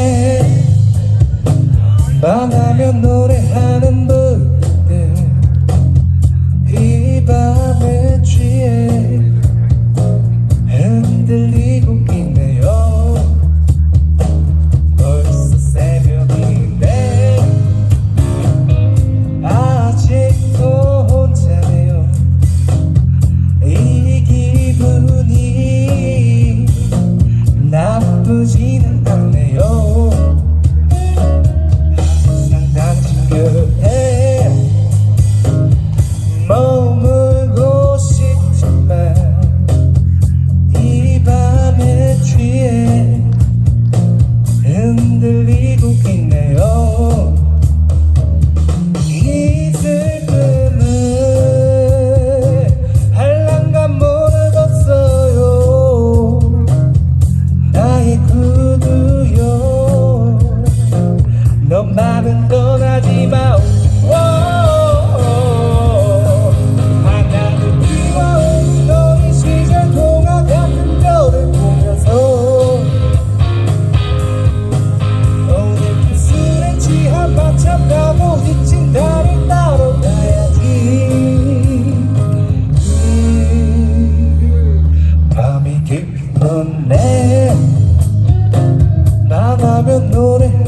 해 밤하며 노래하는 분들이 밤에 취해 흔들리고 있네요. 벌써 새벽인데 아직도 혼자네요. 이 기분이 나쁘지는 흔들리고 있네요. been noticed.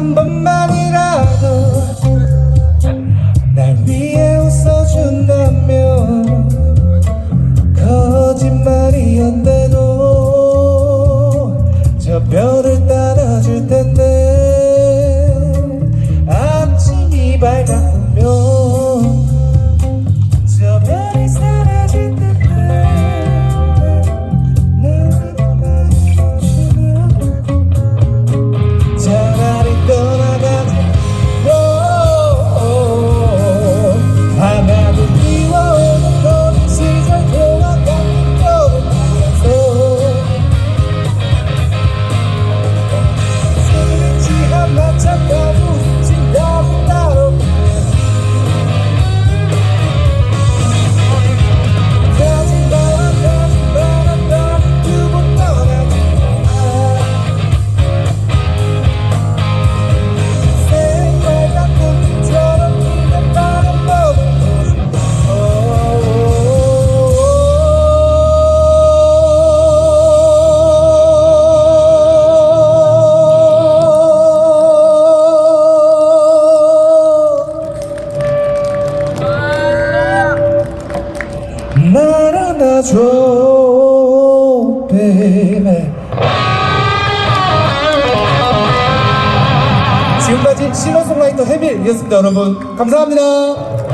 한 번만이라도 날 위해 웃어준다면 거짓말이었대도 저 별을 따라줄 텐데 아침이 밝아 안아줘 baby. 지금까지 실러송라이터 해밀이었습니다 여러분. 감사합니다.